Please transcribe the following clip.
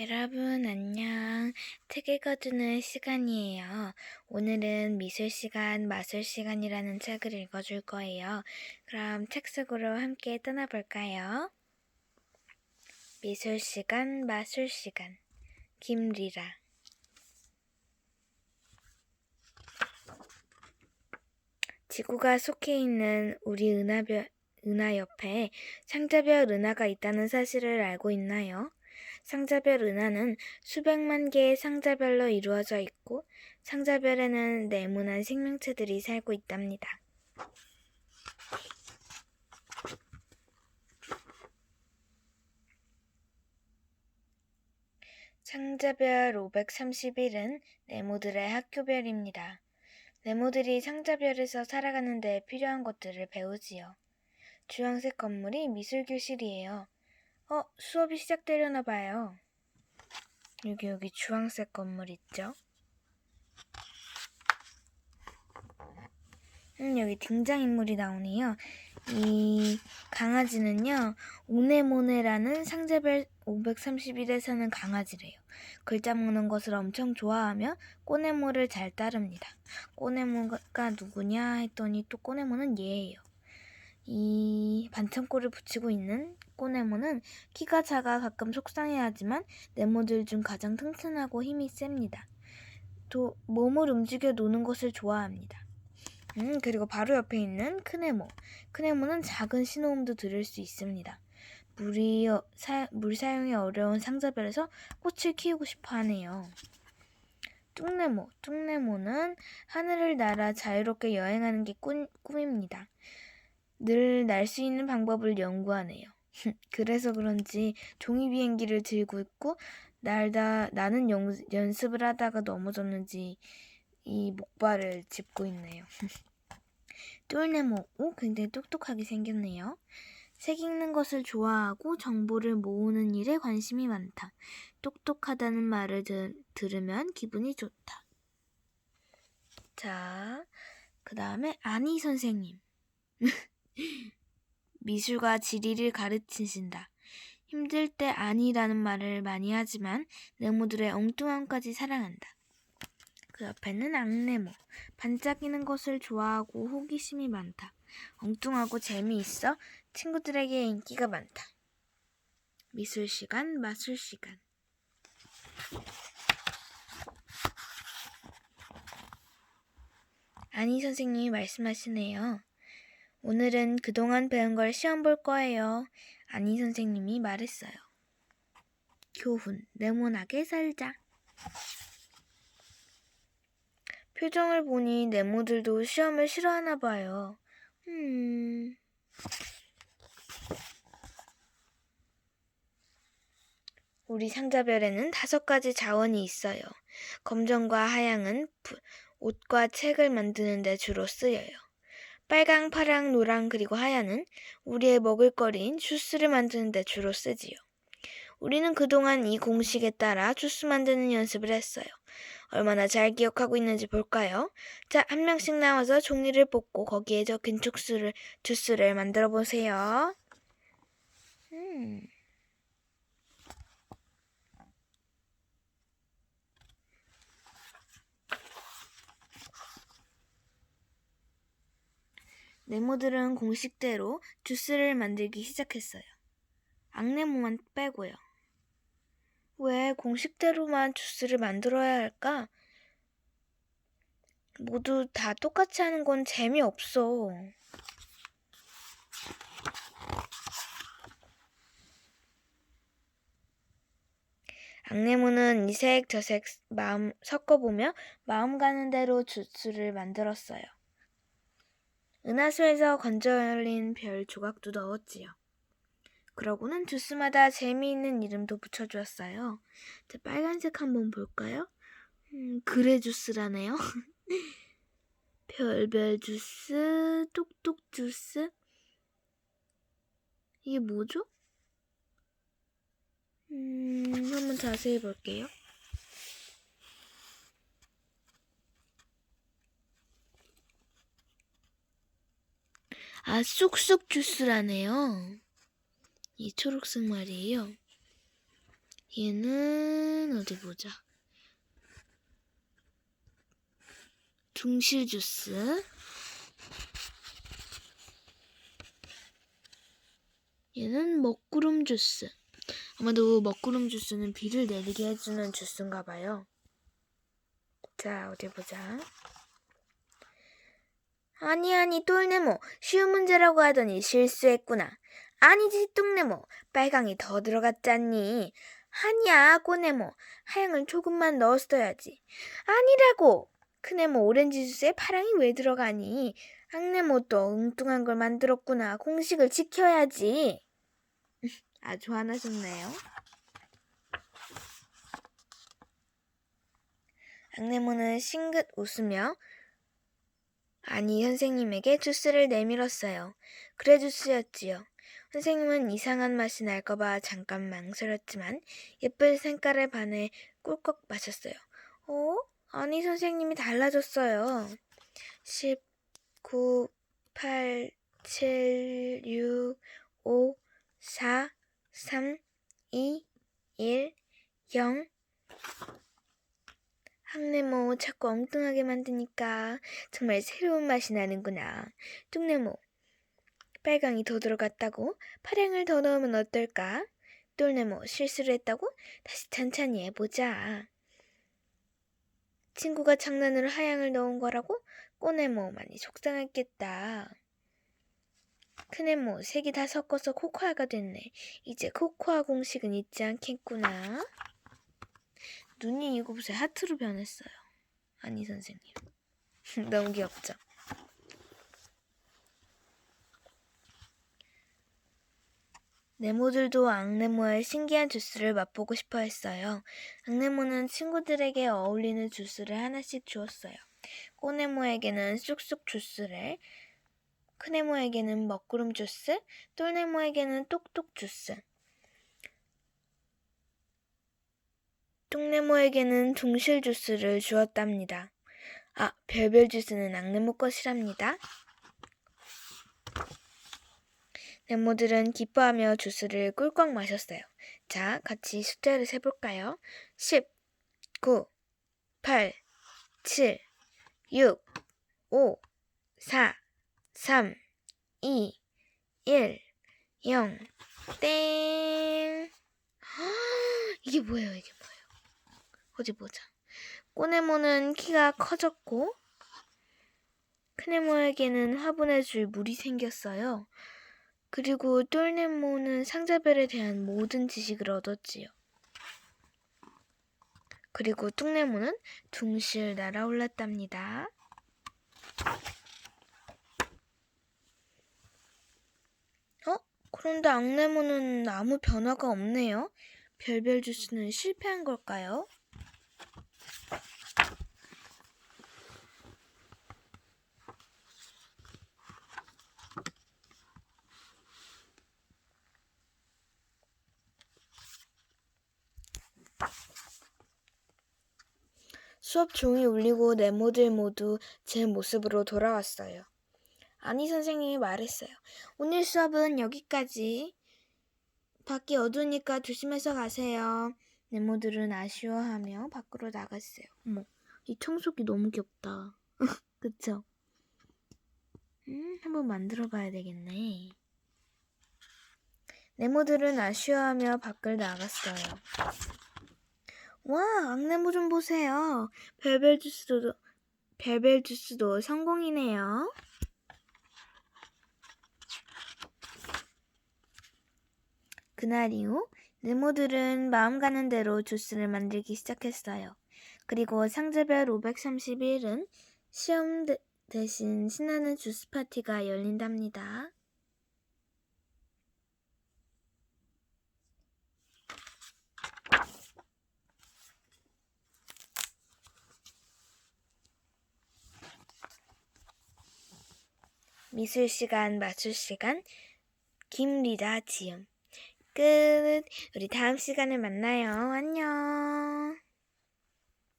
여러분, 안녕. 책 읽어주는 시간이에요. 오늘은 미술 시간, 마술 시간이라는 책을 읽어줄 거예요. 그럼 책 속으로 함께 떠나볼까요? 미술 시간, 마술 시간. 김리라. 지구가 속해 있는 우리 은하별, 은하 옆에 상자별 은하가 있다는 사실을 알고 있나요? 상자별 은하는 수백만 개의 상자별로 이루어져 있고 상자별에는 네모난 생명체들이 살고 있답니다. 상자별 531은 네모들의 학교별입니다. 네모들이 상자별에서 살아가는 데 필요한 것들을 배우지요. 주황색 건물이 미술교실이에요. 어, 수업이 시작되려나 봐요. 여기 여기 주황색 건물 있죠? 음, 여기 등장인물이 나오네요. 이 강아지는요, 오네모네라는 상자별 531에 사는 강아지래요. 글자 먹는 것을 엄청 좋아하며 꼬네모를 잘 따릅니다. 꼬네모가 누구냐 했더니 또 꼬네모는 얘예요. 이 반창고를 붙이고 있는 꼬네모는 키가 작아 가끔 속상해하지만 네모들 중 가장 튼튼하고 힘이 셉니다. 또 몸을 움직여 노는 것을 좋아합니다. 음, 그리고 바로 옆에 있는 크네모. 크네모는 작은 신호음도 들을 수 있습니다. 물이, 어, 사, 물 사용이 어려운 상자별에서 꽃을 키우고 싶어 하네요. 뚱네모. 뚱네모는 하늘을 날아 자유롭게 여행하는 게 꿈, 꿈입니다. 늘 날 수 있는 방법을 연구하네요. 그래서 그런지 종이 비행기를 들고 있고 날다 나는 연, 연습을 하다가 넘어졌는지 이 목발을 짚고 있네요. 똘네모, 오, 굉장히 똑똑하게 생겼네요. 책 읽는 것을 좋아하고 정보를 모으는 일에 관심이 많다. 똑똑하다는 말을 들, 들으면 기분이 좋다. 자, 그 다음에 아니 선생님. 미술과 지리를 가르치신다. 힘들 때 아니라는 말을 많이 하지만 네모들의 엉뚱함까지 사랑한다. 그 옆에는 앙네모. 반짝이는 것을 좋아하고 호기심이 많다. 엉뚱하고 재미있어 친구들에게 인기가 많다. 미술 시간, 마술 시간. 아니 선생님이 말씀하시네요. 오늘은 그동안 배운 걸 시험 볼 거예요. 아니 선생님이 말했어요. 교훈, 네모나게 살자. 표정을 보니 네모들도 시험을 싫어하나 봐요. 음. 우리 상자별에는 다섯 가지 자원이 있어요. 검정과 하양은 옷과 책을 만드는 데 주로 쓰여요. 빨강, 파랑, 노랑 그리고 하얀은 우리의 먹을거리인 주스를 만드는 데 주로 쓰지요. 우리는 그동안 이 공식에 따라 주스 만드는 연습을 했어요. 얼마나 잘 기억하고 있는지 볼까요? 자, 한 명씩 나와서 종이를 뽑고 거기에 적힌 주스를, 주스를 만들어 보세요. 음. 네모들은 공식대로 주스를 만들기 시작했어요. 악네모만 빼고요. 왜 공식대로만 주스를 만들어야 할까? 모두 다 똑같이 하는 건 재미없어. 악네모는 이색 저색 마음 섞어보며 마음 가는 대로 주스를 만들었어요. 은하수에서 건져 열린 별 조각도 넣었지요. 그러고는 주스마다 재미있는 이름도 붙여주었어요. 자, 빨간색 한번 볼까요? 음, 그래 주스라네요. 별별 주스, 똑똑 주스. 이게 뭐죠? 음, 한번 자세히 볼게요. 아, 쑥쑥 주스라네요. 이 초록색 말이에요. 얘는 어디 보자. 둥실 주스. 얘는 먹구름 주스. 아마도 먹구름 주스는 비를 내리게 해주는 주스인가 봐요. 자, 어디 보자. 아니, 아니, 똘네모. 쉬운 문제라고 하더니 실수했구나. 아니지, 뚱네모. 빨강이 더 들어갔잖니. 아니야, 꼬네모. 하양을 조금만 넣었어야지. 아니라고! 크네모 오렌지 주스에 파랑이 왜 들어가니? 악네모 또 엉뚱한 걸 만들었구나. 공식을 지켜야지. 아주 화나셨네요. 악네모는 싱긋 웃으며 아니 선생님에게 주스를 내밀었어요. 그래 주스였지요. 선생님은 이상한 맛이 날까봐 잠깐 망설였지만 예쁜 색깔에 반해 꿀꺽 마셨어요. 어? 아니 선생님이 달라졌어요. 10, 9, 8, 7, 6, 5, 4, 3, 2, 1, 0. 학네모 자꾸 엉뚱하게 만드니까 정말 새로운 맛이 나는구나. 뚱네모 빨강이 더 들어갔다고? 파랑을 더 넣으면 어떨까? 똘네모 실수를 했다고? 다시 천천히 해보자. 친구가 장난으로 하양을 넣은 거라고? 꼬네모 많이 속상했겠다. 크네모 색이 다 섞어서 코코아가 됐네. 이제 코코아 공식은 있지 않겠구나. 눈이 이거 보세요. 하트로 변했어요. 아니 선생님. 너무 귀엽죠? 네모들도 앙네모의 신기한 주스를 맛보고 싶어 했어요. 앙네모는 친구들에게 어울리는 주스를 하나씩 주었어요. 꼬네모에게는 쑥쑥 주스를, 크네모에게는 먹구름 주스, 똘네모에게는 똑똑 주스, 뚱네모에게는 둥실 주스를 주었답니다. 아, 별별 주스는 앙네모 것이랍니다. 네모들은 기뻐하며 주스를 꿀꺽 마셨어요. 자, 같이 숫자를 세볼까요? 10, 9, 8, 7, 6, 5, 4, 3, 2, 1, 0, 땡! 이게 뭐예요, 이게? 어디 보자. 꼬네모는 키가 커졌고, 크네모에게는 화분해줄 물이 생겼어요. 그리고 똘네모는 상자별에 대한 모든 지식을 얻었지요. 그리고 뚱네모는 둥실 날아올랐답니다. 어? 그런데 앙네모는 아무 변화가 없네요. 별별 주스는 실패한 걸까요? 수업 종이 울리고 네모들 모두 제 모습으로 돌아왔어요. 아니 선생님이 말했어요. 오늘 수업은 여기까지. 밖이 어두우니까 조심해서 가세요. 네모들은 아쉬워하며 밖으로 나갔어요. 어머, 이 청소기 너무 귀엽다. 그쵸? 음, 한번 만들어 봐야 되겠네. 네모들은 아쉬워하며 밖을 나갔어요. 와, 악네모 좀 보세요. 별별 주스도, 별별 주스도 성공이네요. 그날 이후 네모들은 마음 가는 대로 주스를 만들기 시작했어요. 그리고 상자별 531은 시험 대, 대신 신나는 주스 파티가 열린답니다. 미술 시간, 맞출 시간, 김리자 지음. 끝. 우리 다음 시간에 만나요. 안녕.